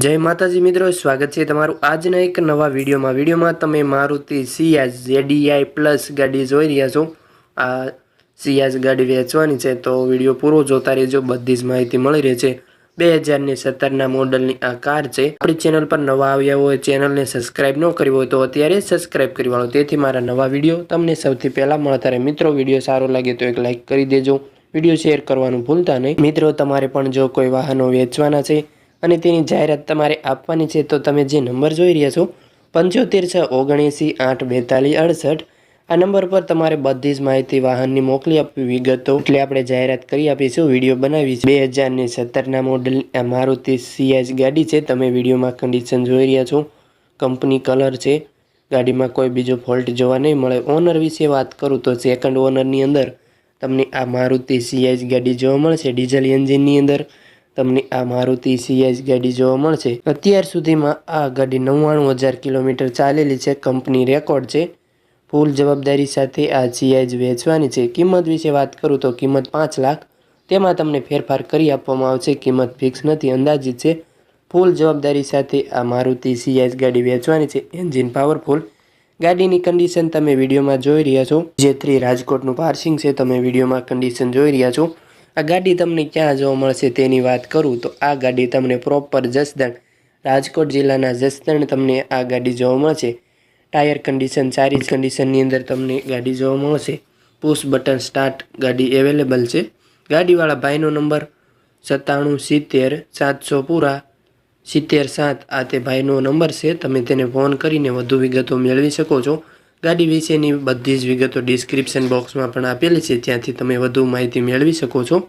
જય માતાજી મિત્રો, સ્વાગત છે તમારું આજના એક નવા વિડીયોમાં. વિડીયોમાં તમે મારુતિ સિયાઝ જેડીઆઈ પ્લસ ગાડી જોઈ રહ્યા છો. આ સિયાઝ ગાડી વેચવાની છે, તો વીડિયો પૂરો જોતા રહેજો, બધી જ માહિતી મળી રહે છે. બે હજારની સત્તરના મોડલની આ કાર છે. આપણી ચેનલ પર નવા આવ્યા હોય, ચેનલને સબસ્ક્રાઇબ ન કરી હોય, તો અત્યારે સબસ્ક્રાઇબ કરી વાળો. તેથી મારા નવા વીડિયો તમને સૌથી પહેલાં મળતા રહે. મિત્રો, વીડિયો સારો લાગે તો એક લાઇક કરી દેજો. વીડિયો શેર કરવાનું ભૂલતા નહીં. મિત્રો, તમારે પણ જો કોઈ વાહનો વેચવાના છે અને તેની જાહેરાત તમારે આપવાની છે તો તમે જે નંબર જોઈ રહ્યા છો, પંચોતેર છ ઓગણએંસી આઠ બેતાલીસ અડસઠ, આ નંબર પર તમારે બધી જ માહિતી વાહનની મોકલી આપવી વિગતો એટલે આપણે જાહેરાત કરી આપીશું, વીડિયો બનાવી બે હજારની સત્તરના મોડલ આ મારુતિ સીએચ ગાડી છે, તમે વિડીયોમાં કન્ડિશન જોઈ રહ્યા છો. કંપની કલર છે. ગાડીમાં કોઈ બીજો ફોલ્ટ જોવા નહીં મળે. ઓનર વિશે વાત કરું તો સેકન્ડ ઓનરની અંદર તમને આ મારુતિ સીએચ ગાડી જોવા મળશે ડીઝલ એન્જિનની અંદર. તમને આ મારુતિ સીએસ ગાડી જોવા મળશે. અત્યાર સુધીમાં આ ગાડી નવ્વાણું હજાર કિલોમીટર ચાલેલી છે. કંપની રેકોર્ડ છે. ફૂલ જવાબદારી સાથે આ સીએજ વેચવાની છે. કિંમત વિશે વાત કરું તો કિંમત પાંચ લાખ. તેમાં તમને ફેરફાર કરી આપવામાં આવશે. કિંમત ફિક્સ નથી, અંદાજિત છે. ફૂલ જવાબદારી સાથે આ મારુતિ સીએસ ગાડી વેચવાની છે. એન્જિન પાવરફુલ ગાડીની કન્ડિશન તમે વિડીયોમાં જોઈ રહ્યા છો. જે થ્રી રાજકોટનું પાર્સિંગ છે. તમે વિડીયોમાં કન્ડિશન જોઈ રહ્યા છો. આ ગાડી તમને ક્યાં જોવા મળશે તેની વાત કરું તો આ ગાડી તમને પ્રોપર જસદણ, રાજકોટ જિલ્લાના જસદણ તમને આ ગાડી જોવા મળશે. ટાયર કન્ડિશન સારી કન્ડિશનની અંદર તમને ગાડી જોવા મળશે. પુશ બટન સ્ટાર્ટ ગાડી અવેલેબલ છે. ગાડીવાળા ભાઈનો નંબર સત્તાણું સિત્તેર સાતસો પૂરા સિત્તેર સાત આ તે ભાઈનો નંબર છે. તમે તેને ફોન કરીને વધુ વિગતો મેળવી શકો છો. ગાડી વિશેની બધી જ વિગતો ડિસ્ક્રિપ્શન બોક્સમાં પણ આપેલી છે. ત્યાંથી તમે વધુ માહિતી મેળવી શકો છો.